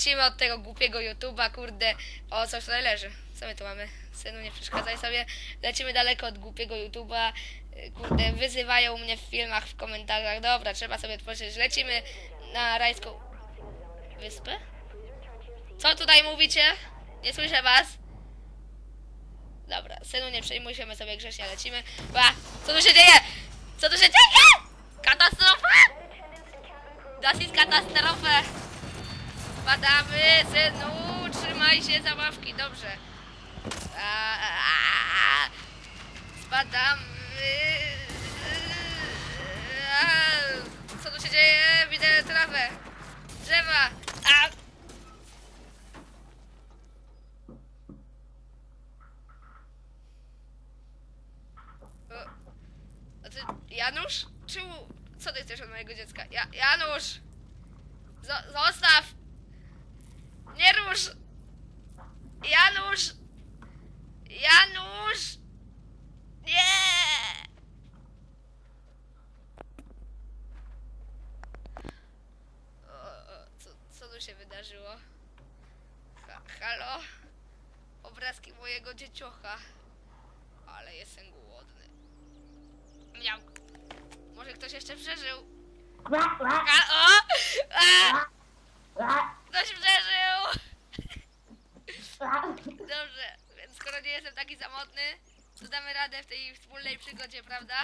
lecimy od tego głupiego YouTube'a, kurde. O, coś tutaj leży. Co my tu mamy? Synu, nie przeszkadzaj sobie. Lecimy daleko od głupiego YouTube'a. Y, Kurde, wyzywają mnie w filmach, w komentarzach. Dobra, trzeba sobie tworzyć. Lecimy na rajską wyspę? Co tutaj mówicie? Nie słyszę was. Dobra, synu, nie przejmuj się, my sobie grzecznie lecimy. Ba, co tu się dzieje? Co tu się dzieje? Katastrofa! Das ist katastrofa! Spadamy, synu, trzymaj się za ławki, dobrze. Spadamy. A, co tu się dzieje? Widzę trawę. Drzewa. A, O, A ty, Janusz? Czemu? Co ty chcesz od mojego dziecka? Ja, Janusz! Zo- zostaw! Nie rusz! Janusz! Janusz! Nie! O, o, co, co tu się wydarzyło? Ha, halo? Obrazki mojego dzieciocha. Ale jestem głodny. Miał. Może ktoś jeszcze przeżył? A, o! A! Ktoś przeżył! Dobrze, więc skoro nie jestem taki samotny, to damy radę w tej wspólnej przygodzie, prawda?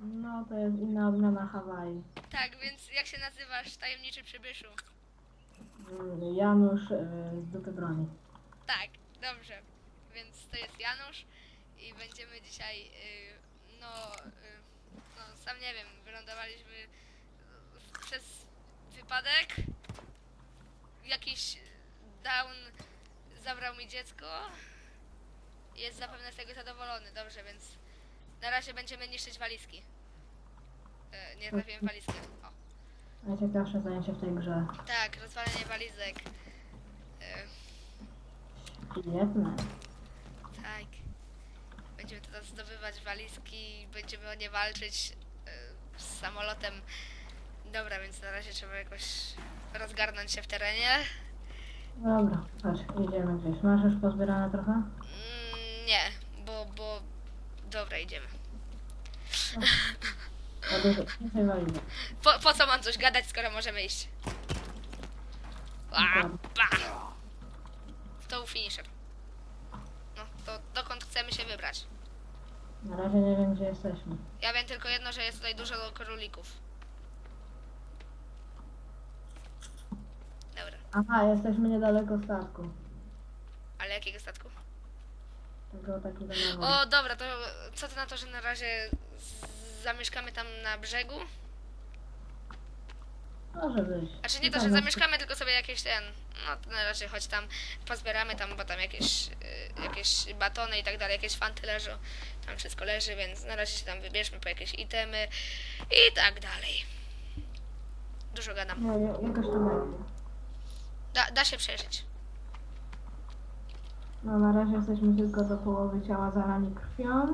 No, to jest inna odmiana Hawaii. Tak, więc jak się nazywasz, tajemniczy przybyszu? Mm, Janusz y, z dupy broni. Tak, dobrze. Więc to jest Janusz i będziemy dzisiaj, y, no, y, no, sam nie wiem, wylądowaliśmy y, przez wypadek. Jakiś down zabrał mi dziecko. Jest zapewne z tego zadowolony, dobrze, więc na razie będziemy niszczyć walizki. E, nie trafiłem walizkę. O. Najciekawsze zajęcie w tej grze. Tak, rozwalenie walizek. E, Świetne. Tak. Będziemy teraz zdobywać walizki, będziemy o nie walczyć y, z samolotem. Dobra, więc na razie trzeba jakoś rozgarnąć się w terenie. Dobra, chodź, idziemy gdzieś. Masz już pozbierane trochę? Nie, bo, bo... Dobra, idziemy. Po, po co mam coś gadać, skoro możemy iść? A. To był finisher. No, to dokąd chcemy się wybrać? Na razie nie wiem, gdzie jesteśmy. Ja wiem tylko jedno, że jest tutaj dużo królików. Dobra, Aha, jesteśmy niedaleko statku. ale jakiego statku? Tego takiego nowego. O, dobra, to co ty na to, że na razie z- zamieszkamy tam na brzegu? Może być. Znaczy nie to, że zamieszkamy, tylko sobie jakieś ten, no to na razie choć tam pozbieramy tam, bo tam jakieś, y, jakieś batony i tak dalej, jakieś fanty leżą, tam wszystko leży, więc na razie się tam wybierzmy po jakieś itemy i tak dalej. Dużo gadam. Nie, nie, jakoś to będzie. Da, da się przeżyć. No na razie jesteśmy tylko do połowy ciała zalani krwią.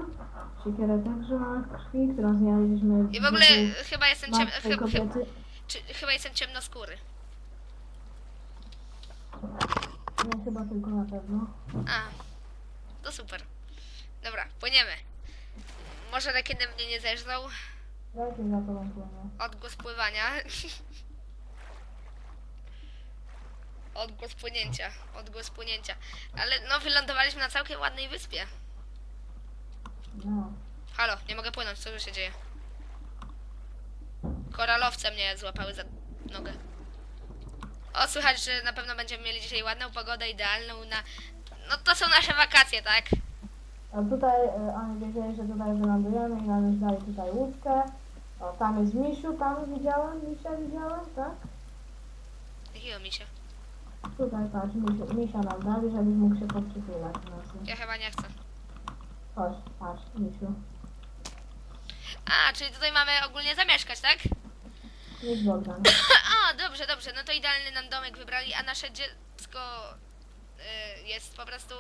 Siekierę także mamy w krwi, którą znaleźliśmy I w ogóle chyba jestem ciem, martwej chy, chy, kobiety. czy, chyba jestem ciemnoskóry. Nie, chyba tylko na pewno. A, to super. Dobra, płyniemy. Może rekinem mnie nie zeżrał. Jakie za tobą płynie? Odgłos pływania. Odgłos płynięcia. Odgłos płynięcia. Ale no, wylądowaliśmy na całkiem ładnej wyspie. No. Halo, nie mogę płynąć, co tu się dzieje? Koralowce mnie złapały za nogę. O, słychać, że na pewno będziemy mieli dzisiaj ładną pogodę, idealną na... No to są nasze wakacje, tak? A tutaj e, oni wiedzieli, że tutaj wylądujemy i nam już dali tutaj łódkę. O, tam jest Misiu, tam widziałem, Misia widziałem, tak? Jakiego misia? Tutaj patrz, Misia, Misia nam dali, żebyś mógł się podczytylać w nocy. Ja chyba nie chcę. Chodź, patrz, Misiu. A, czyli tutaj mamy ogólnie zamieszkać, tak? Jest Bogdan. A, dobrze, dobrze, no to idealny nam domek wybrali, a nasze dziecko y, jest po prostu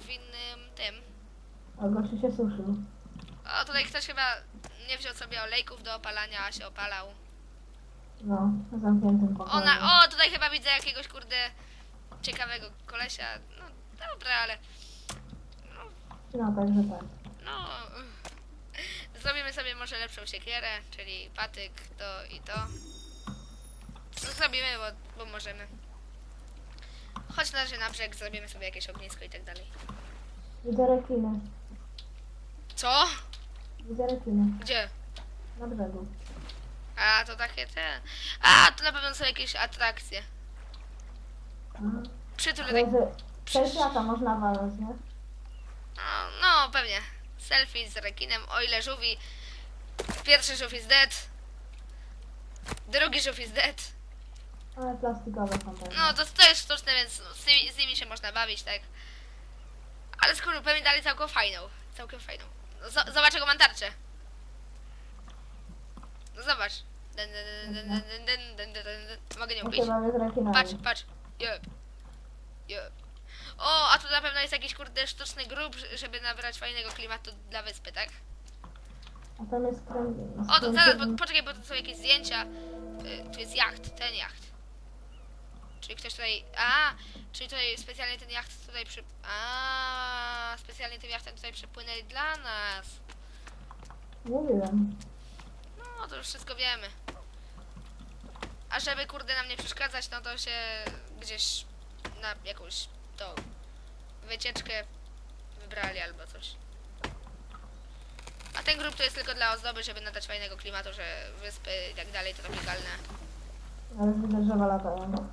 w innym tym. A gościu się suszył. O, tutaj ktoś chyba nie wziął sobie olejków do opalania, a się opalał. No, w zamkniętym pokoju. Ona, o, tutaj chyba widzę jakiegoś kurde ciekawego kolesia. No dobra, ale no, No, także tak. no zrobimy sobie może lepszą siekierę, czyli patyk, to i to. No, zrobimy, bo, bo możemy. Chodź na razie na brzeg, zrobimy sobie jakieś ognisko i tak dalej. Widzę rekiny. Co? Widzę rekiny. Gdzie? Na brzegu. A, to takie te... A, to na pewno są jakieś atrakcje. Przytul tak... Przez lata można walać, nie? No, no, pewnie. Selfie z rekinem, o ile żółwi. Pierwszy żółw is dead. Drugi żółw is dead. Ale plastikowe są pewnie. No, to, to jest sztuczne, więc z nimi, z nimi się można bawić, tak? Ale skoro pewnie dali całkiem fajną. Całkiem fajną. No, zo- zobacz, jaką mam tarczę. No zobacz. Dun, dun, dun, dun, dun, dun, dun, dun, dun. Mogę nią No bić. chyba bez rekinami. Patrz, patrz. Jeb. O, a tu na pewno jest jakiś kurde sztuczny grób, żeby nabrać fajnego klimatu dla wyspy, tak? A tam jest krem... O, to zaraz, bo, poczekaj, bo tu są jakieś zdjęcia. Y, Tu jest jacht, ten jacht. Czyli ktoś tutaj. A, czyli tutaj specjalnie ten jacht tutaj przy. A, specjalnie tym jachtem tutaj przypłynęli dla nas. Mówiłem. No, to już wszystko wiemy. A żeby kurde nam nie przeszkadzać, no to się gdzieś na jakąś tą wycieczkę wybrali albo coś. A ten grup to jest tylko dla ozdoby, żeby nadać fajnego klimatu, że wyspy i tak dalej to tropikalne. Ale widzę drzewa latają. No.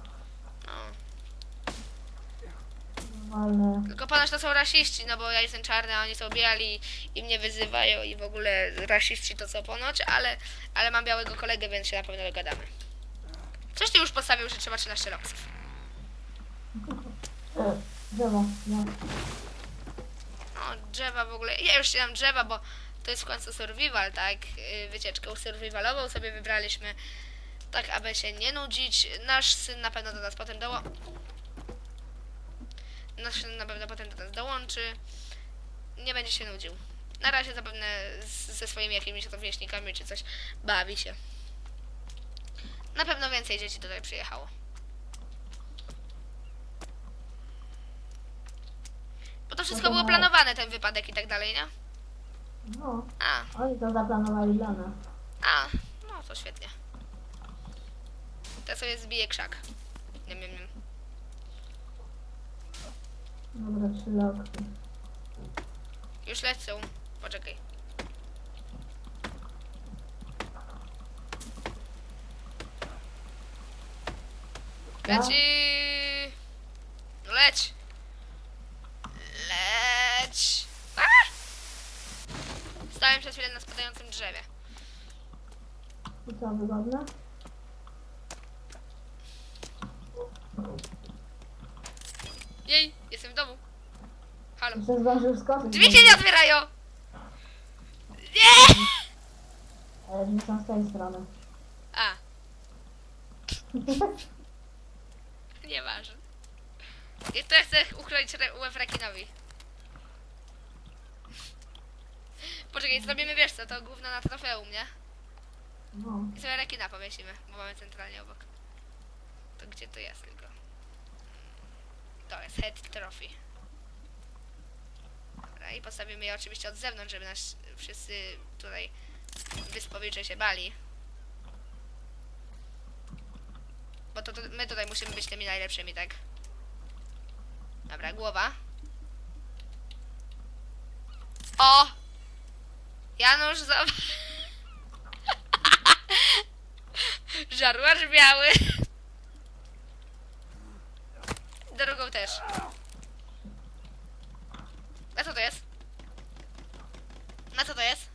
Walne. Tylko ponoć to są rasiści, no bo ja jestem czarny, a oni są biali i mnie wyzywają i w ogóle rasiści to co ponoć, ale, ale mam białego kolegę, więc się na pewno dogadamy. Coś ty już postawił, że trzeba 13 loksów. E, Drzewo, no. No, drzewa w ogóle. Ja już się dam drzewa, bo to jest w końcu survival, tak? Yy, Wycieczkę survivalową sobie wybraliśmy, tak aby się nie nudzić. Nasz syn na pewno do nas potem dołączy. Nasz syn na pewno potem do nas dołączy. Nie będzie się nudził. Na razie zapewne ze swoimi jakimiś rówieśnikami czy coś bawi się. Na pewno więcej dzieci tutaj przyjechało. Bo to wszystko było planowane, ten wypadek i tak dalej, nie? No, A, oni to zaplanowali dla nas. a, no to świetnie. Teraz sobie zbiję krzak. Nie wiem, nie. Dobra, trzy lokty. Już lecą. Poczekaj. Leci! Leć! Leć! A! Stałem przez chwilę na spadającym drzewie. I co, wygodne? Jej, jestem w domu. Halo. Jeszcze zdążył skoczyć. Drzwi się nie otwierają! Nie! Ale drzwi są z tej strony. A, nieważne. I to chcę ukroić re- łeb. Poczekaj, zrobimy wiesz co, to główne na trofeum, nie? No. I sobie rekina powiesimy, bo mamy centralnie obok. To gdzie to jest tylko? To jest head trophy. Dobra, i postawimy je oczywiście od zewnątrz, żeby nas wszyscy tutaj wyspowicze się bali. Bo to, to my tutaj musimy być tymi najlepszymi, tak? Dobra, głowa. O! Janusz, zobacz. Żarłacz biały. Drugą też. Na co to jest? Na co to jest?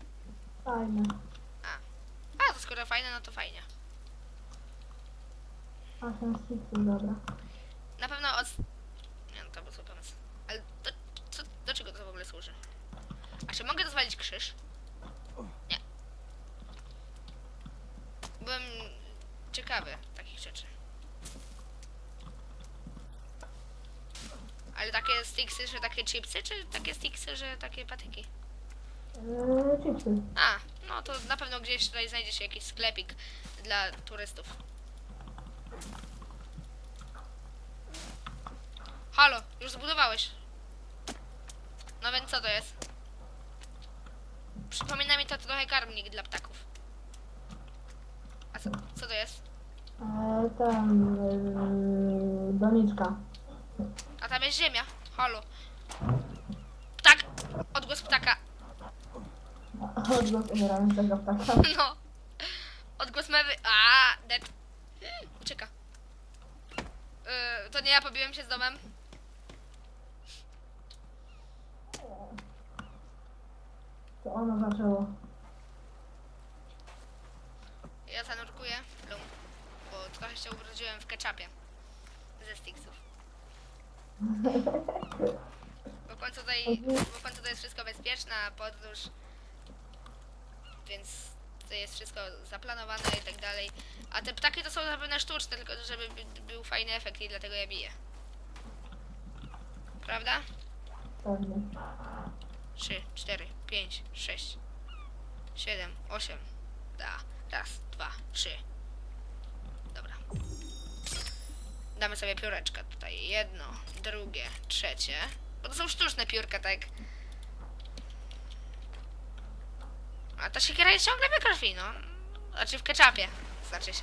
Fajne. A, to skoro fajne, no to fajnie. A, ten stricte, dobra. Na pewno od... Nie no, to był zły pomysł. Ale do, co, do czego to w ogóle służy? A czy mogę dozwolić krzyż? Byłem ciekawy takich rzeczy. Ale takie sticksy, że takie chipsy, czy takie sticksy, że takie patyki? Eee, chipsy. A, no to na pewno gdzieś tutaj znajdzie się jakiś sklepik dla turystów. Halo, już zbudowałeś. No więc co to jest? Przypomina mi to trochę karmnik dla ptaków. A co, co to jest? E, ten... Yy, doniczka. A tam jest ziemia. Halo. Ptak! Odgłos ptaka. Odgłos umierającego ptaka. No. Odgłos mewy. A, dead. Ucieka. Yy, to nie ja pobiłem się z domem. To ono zaczęło. Ja zanurkuję. Bo się ubrudziłem w ketchupie. Ze sticksów. Bo końcu tutaj, bo w końcu to jest wszystko bezpieczna podróż. Więc to jest wszystko zaplanowane i tak dalej. A te ptaki to są zapewne sztuczne, tylko żeby by- był fajny efekt i dlatego je biję. Prawda? Pewnie. 3, 4, 5, 6, 7, 8. Da. Raz, dwa, trzy. Dobra. Damy sobie pióreczka tutaj. Jedno, drugie, trzecie. Bo to są sztuczne piórka, tak? A ta siekiera jest ciągle we krwi, no. Znaczy w ketchupie. Znaczy się.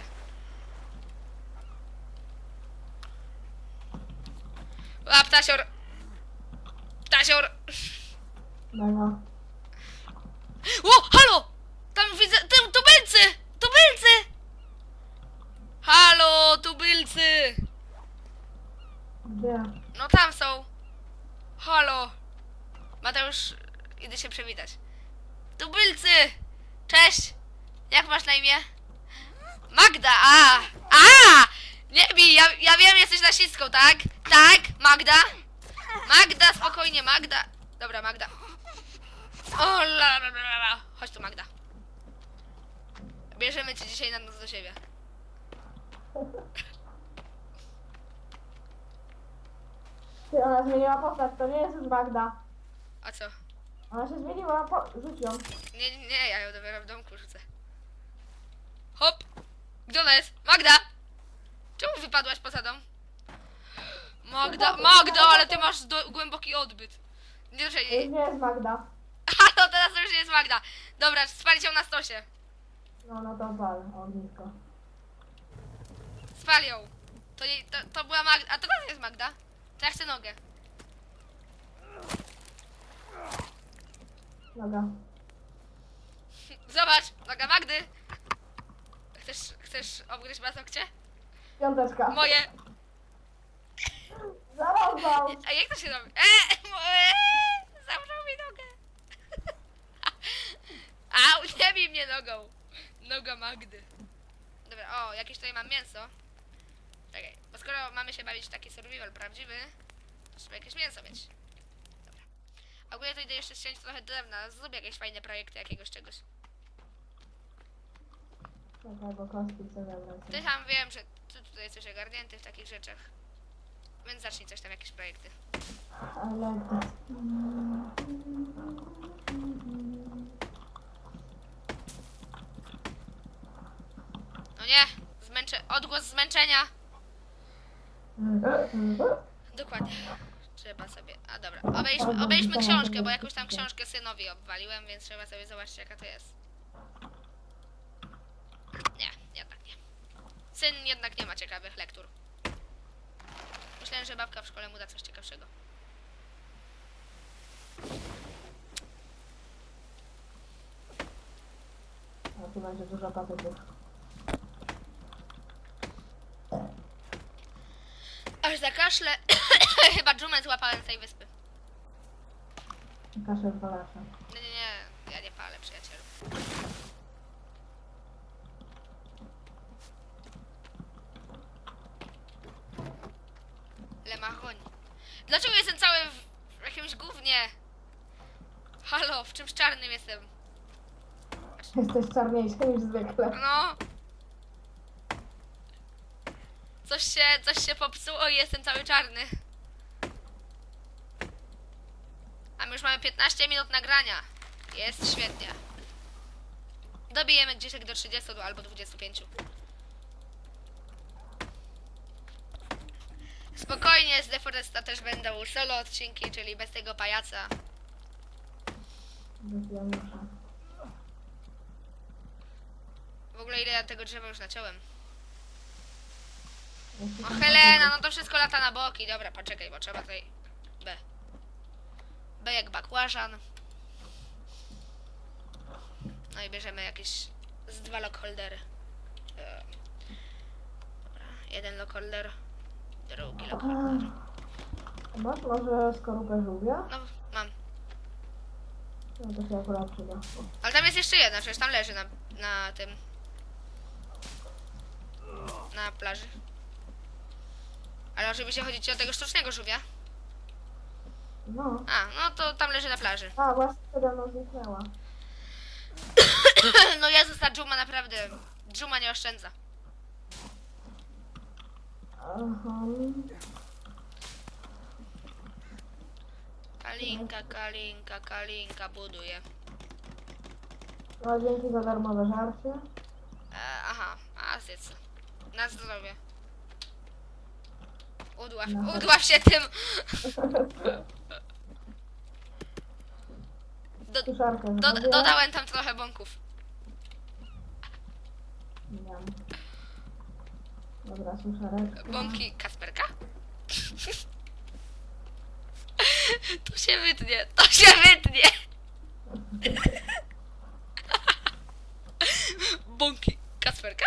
A, ptasior! Ptasior! Dobra. O, halo! Tam widzę, tu, tubylcy! Tubylcy! Halo, tubylcy! Gdzie? No tam są. Halo. Mateusz, idę się przywitać. Tubylcy! Cześć! Jak masz na imię? Magda, a! A! Nie bij, ja, ja wiem, jesteś rasistką, tak? Tak, Magda? Magda, spokojnie, Magda. Dobra, Magda. O, la, la, la, la. Chodź tu, Magda. Bierzemy cię dzisiaj na noc do siebie. Ty, ona zmieniła postać, to nie jest już Magda. A co? Ona się zmieniła, po... rzuć ją. Nie, nie, nie, ja ją dopiero w domku rzucę. Hop! Gdzie ona jest? Magda! Czemu wypadłaś poza dom? Magda, Magda, ale ty masz do, głęboki odbyt. Nie, To już że... nie jest Magda. Halo, teraz to już jest Magda. Dobra, spalić ją na stosie. No, no to pal, ognisko. Spal ją. To, nie, to, to była Magda. A to teraz jest Magda. To ja chcę nogę. Noga. Zobacz, noga Magdy. Chcesz, chcesz obgryźć paznokcie? Piąteczka. Moje. Zarąbał! A jak to się robi? Eee, mo- eee, zabrał mi nogę. Au, nie bij mnie nogą. Noga Magdy. Dobra, o, jakieś tutaj mam mięso. Czekaj, bo skoro mamy się bawić w taki survival prawdziwy, to trzeba jakieś mięso mieć. Dobra. Ogólnie to idę jeszcze ściąć trochę drewna, zrób jakieś fajne projekty jakiegoś czegoś. Czekaj, bo kostki chcę zabrać. Ty tam wiem, że ty tutaj jesteś ogarnięty w takich rzeczach. Więc zacznij coś tam, jakieś projekty. Ale to... No nie, zmęczę, odgłos zmęczenia. Dokładnie. Trzeba sobie. A dobra. Obejdźmy, obejdźmy książkę, bo jakąś tam książkę synowi obwaliłem, więc trzeba sobie zobaczyć jaka to jest. Nie, jednak nie. Syn jednak nie ma ciekawych lektur. Myślałem, że babka w szkole mu da coś ciekawszego. A tu będzie dużo patyków. Aż za kaszle. Chyba dżumę złapałem z tej wyspy. Kaszel palasza. Nie, nie, nie. Ja nie palę, przyjacielu. Le Maroni. Dlaczego jestem cały w, w jakimś gównie? Halo, w czymś czarnym jestem. Jesteś czarniejszy niż zwykle. No. Coś się, coś się popsuło i jestem cały czarny. A my już mamy 15 minut nagrania. Jest świetnie. dobijemy gdzieś tak do 30 albo 25. Spokojnie, z Deforesta też będą solo odcinki, czyli bez tego pajaca. W ogóle ile ja tego drzewa już naciąłem. O Helena, no to wszystko lata na boki. Dobra, poczekaj, bo trzeba tutaj B. B jak bakłażan. No i bierzemy jakieś z dwa lockholdery. E, Dobra, jeden lockholder, drugi lockholder. Masz może skorupę żółwia? No, mam. No to się akurat przyda. Ale tam jest jeszcze jedna, przecież tam leży na, na tym. Na plaży. Ale oczywiście chodzi ci o tego sztucznego żółwia. No. A, no to tam leży na plaży. A, właśnie przede mną zniknęła. No Jezus, ta dżuma naprawdę, dżuma nie oszczędza. Aha. Kalinka, kalinka, kalinka buduje. No, dzięki za darmowe żarcie. E, aha, a zjedz. Na zdrowie. Udław, No. udław się tym. Do, Suszarkę do, zrobię. dodałem tam trochę bąków. Dobra, suszareczka. Bąki Kasperka? To się wytnie, to się wytnie. Bąki Kasperka?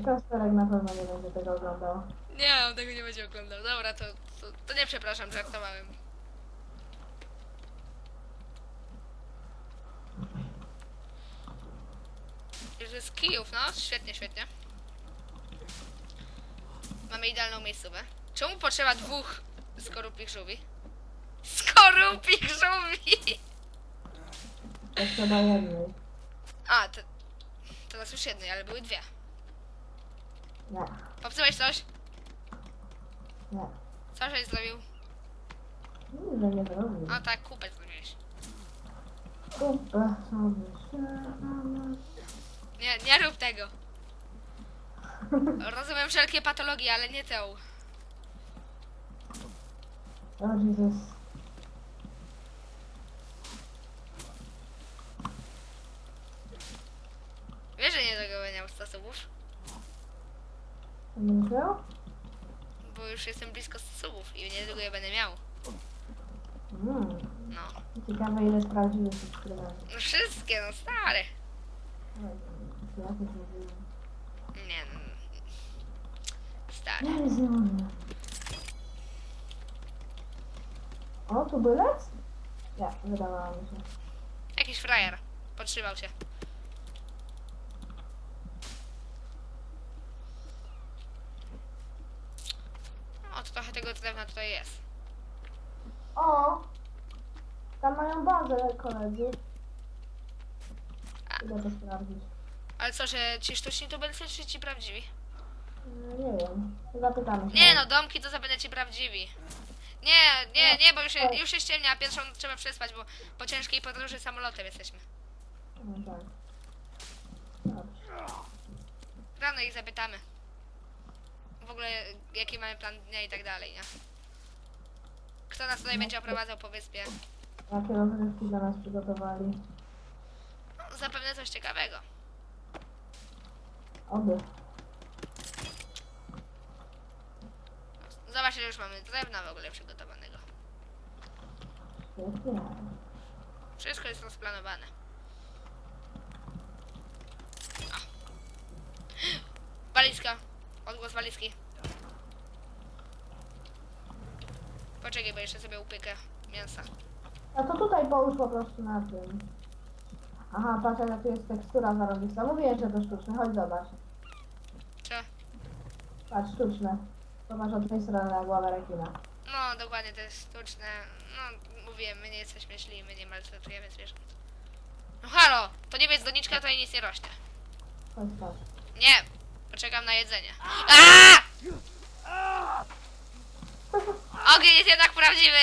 Kasperek na pewno nie będzie tego oglądał. Nie, on tego nie będzie oglądał. Dobra, to, to, to nie przepraszam, żartowałem. Już jest kijów, no? Świetnie, świetnie. Mamy idealną miejscówę. Czemu potrzeba dwóch skorupich żółwi? Skorupich żółwi! To trzeba jednej. A, to, teraz już jednej, ale były dwie. Nie, Popsułeś coś? nie. Co żeś zrobił? Nic, że nie zrobił. A tak, kupę zrobiłeś. Kupę sobie siadamy. Nie, nie rób tego. Rozumiem wszelkie patologie, ale nie tę. O Jezus. Wiesz, że nie dogoniał sposobów? Miał? Bo już jestem blisko sposobów i niedługo je będę miał. Mm. No. Ciekawe ile sprawdziłeś subskrybencji. No wszystkie, no stare. Oj, Ja też mówiłem. Nie, no. Stare. Nie, mówię. O, tu bylec? Nie, wydawało mi się. Jakiś frajer. Podtrzymał się. O, to trochę jest. O! Tam mają bazę koledzy. Idę to sprawdzić. Ale co, że ci sztuczni tubylcy, czy ci prawdziwi? Mm, Nie wiem. Zapytamy się. Nie no, domki to zapewne ci prawdziwi. Nie, nie, nie, bo już, się- już się ściemnia, pierwszą trzeba przespać, bo po ciężkiej podróży samolotem jesteśmy. No tak. Dobrze. Rano ich zapytamy. W ogóle jaki mamy plan dnia i tak dalej, nie? Kto nas tutaj będzie oprowadzał po wyspie? Jakie rozrywki dla nas przygotowali? No, zapewne coś ciekawego. Oby. Zobacz, ile już mamy drewna w ogóle przygotowanego. Świetnie. Wszystko jest rozplanowane. O. Walizka. Odgłos walizki. Poczekaj, bo jeszcze sobie upiekę mięsa. A to tutaj połóż po prostu na tym. Aha, patrz jaka tu jest tekstura zarobista. Mówiłem, że to sztuczne. Chodź zobacz. Co? Patrz, sztuczne. Zobacz od tej strony na głowę rekina. No, dokładnie, to jest sztuczne. No, mówiłem, my nie jesteśmy źli, my nie maltretujemy zwierząt. No halo, to nie jest doniczka, tutaj nic nie rośnie. Chodź, patrz. Nie, poczekam na jedzenie. Aaaa! Ogień jest jednak prawdziwy!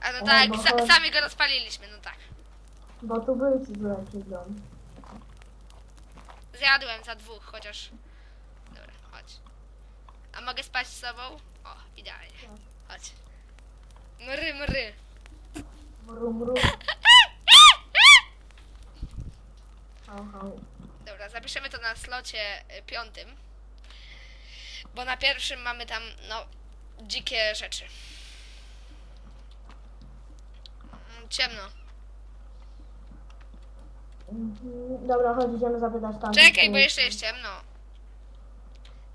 A no tak, sa sami go rozpaliliśmy, no tak. Bo tu byli ci tutaj przyjdą. Zjadłem za dwóch, chociaż... Dobra, chodź. A mogę spać z sobą? O, idealnie. Chodź. Mry, mry. Mru, mru. Hał. Dobra, zapiszemy to na slocie y, piątym. Bo na pierwszym mamy tam, no, dzikie rzeczy. Mm, Ciemno. Mhm. Dobra, chodź, idziemy zapytać tam. Czekaj, bo jeszcze jest ciemno.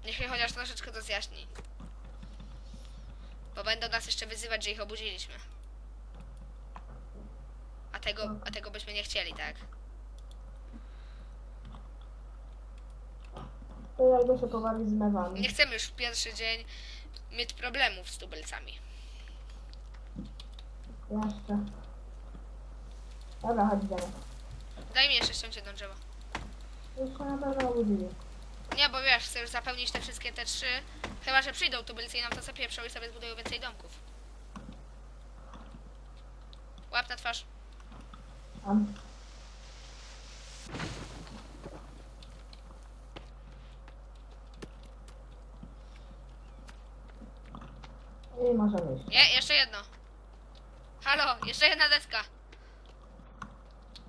Niech mnie chociaż troszeczkę to zjaśni. Bo będą nas jeszcze wyzywać, że ich obudziliśmy. A tego, a tego byśmy nie chcieli, tak? To ja idę się pobawić z mewami. Nie chcemy już w pierwszy dzień mieć problemów z tubylcami. Jeszcze. Dobra, chodź, idziemy. Daj mi jeszcze ściąć jedno drzewo. Już się na pewno obudzili. Nie, bo wiesz, chcę już zapełnić te wszystkie te trzy. Chyba, że przyjdą tubylcy i nam to zapieprzą i sobie zbudują więcej domków. Łap na twarz. Tam. I możemy iść. Nie, jeszcze jedno. Halo, jeszcze jedna deska.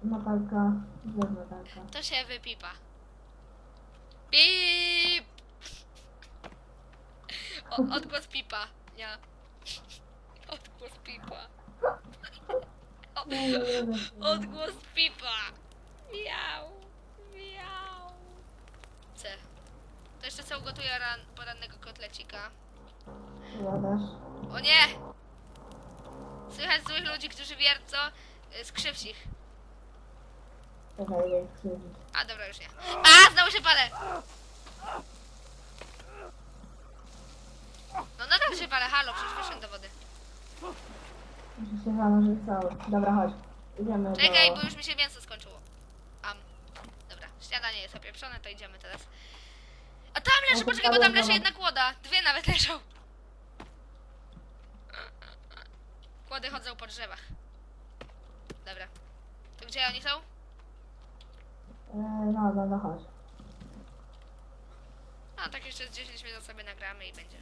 Natalka, gdzie Natalka? To się wypipa. Pip! O, odgłos pipa. Nie. Odgłos pipa. O, odgłos pipa. Miau. Miau. C. To jeszcze co ugotuję ran, porannego kotlecika. O nie! Słychać złych ludzi, którzy wiercą y, skrzywdź ich. Czekaj, idę ich krzywdzić. A, dobra, już nie. A, znowu się palę! No nadal się palę, halo, przecież wyszedłem do wody. Muszę się zanurzyć cały. Dobra, chodź. Idziemy Czekaj, do... bo już mi się mięso skończyło. Am. Dobra, śniadanie jest opieprzone, to idziemy teraz. A tam leży, No poczekaj, bo tam leży jedna kłoda. Dwie nawet leżą. Kłody chodzą po drzewach. Dobra. To gdzie oni są? E, no, no, no, chodź. A, tak jeszcze z 10 minut sobie nagramy i będzie.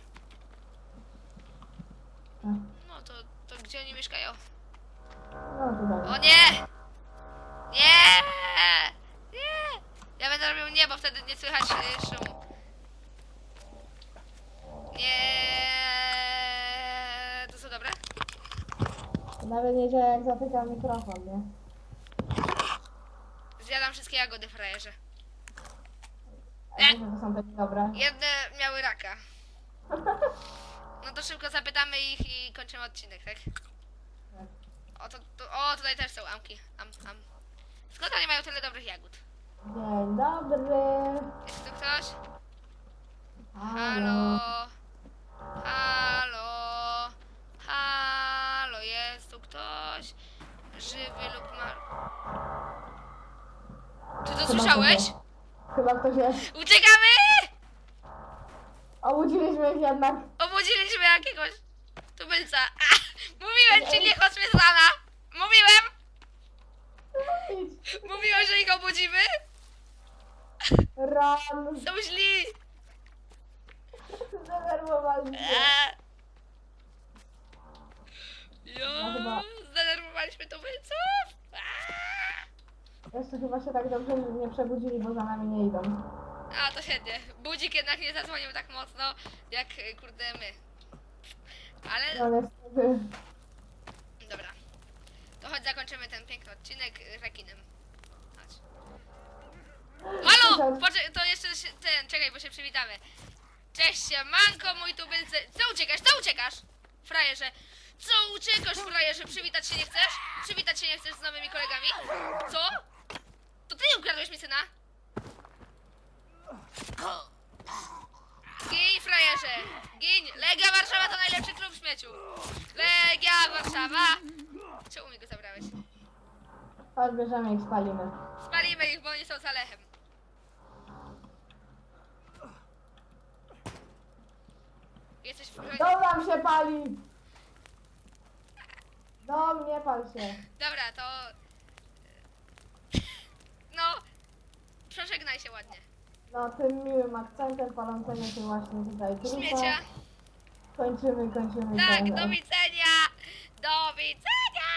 No to, to gdzie oni mieszkają? No, tutaj. O nie! Nie! Nie! Ja będę robił nie, bo wtedy nie słychać y, szumu. Nie! To co dobre? Nawet nie działa jak zatykam mikrofon, nie? Zjadam wszystkie jagody frajerze. A że to są takie dobre. Jedne miały raka. No to szybko zapytamy ich i kończymy odcinek, tak? O, to, to, o tutaj też są amki. Am, am. Skąd oni mają tyle dobrych jagód? Dzień dobry. Jest tu ktoś? Halo? Żywy lub mar... Ty to słyszałeś? Chyba ktoś jest. Uciekamy! Obudziliśmy ich jednak. Obudziliśmy jakiegoś tubylca. A, mówiłem ci, nie chodź mnie sana! Mówiłem! Mówiłem, że ich obudzimy! Ran. Są źli! Zdenerwowali się. Eee. No Jo, chyba- zdenerwowaliśmy tubylców! Eee. Jeszcze chyba się tak dobrze nie przebudzili, bo za nami nie idą. A, to świetnie. Budzik jednak nie zadzwonił tak mocno, jak y, kurde my. Ale, No niestety. dobra. To chodź zakończymy ten piękny odcinek y, rekinem. Chodź. Halo! Poczekaj, to jeszcze się, ten, czekaj, bo się przywitamy. Cześć, manko, mój tubylce. Co uciekasz? Co uciekasz? Frajerze. Co uciekasz, frajerze? Przywitać się nie chcesz? Przywitać się nie chcesz z nowymi kolegami? Co? To ty ukradłeś mi syna? Gin, frajerze! Gin! Legia Warszawa to najlepszy klub śmieciu! Legia Warszawa! Czemu mi go zabrałeś? Chodź, bierzemy ich, spalimy. Spalimy ich, bo oni są za Lechem. Jesteś w gronie. Dom nam się pali! Dom, nie pal się. Dobra, to... No, przeżegnaj się ładnie. No, tym miłym akcentem palącego się właśnie tutaj. Śmiecia. Kończymy, kończymy. Tak, do widzenia! Do widzenia!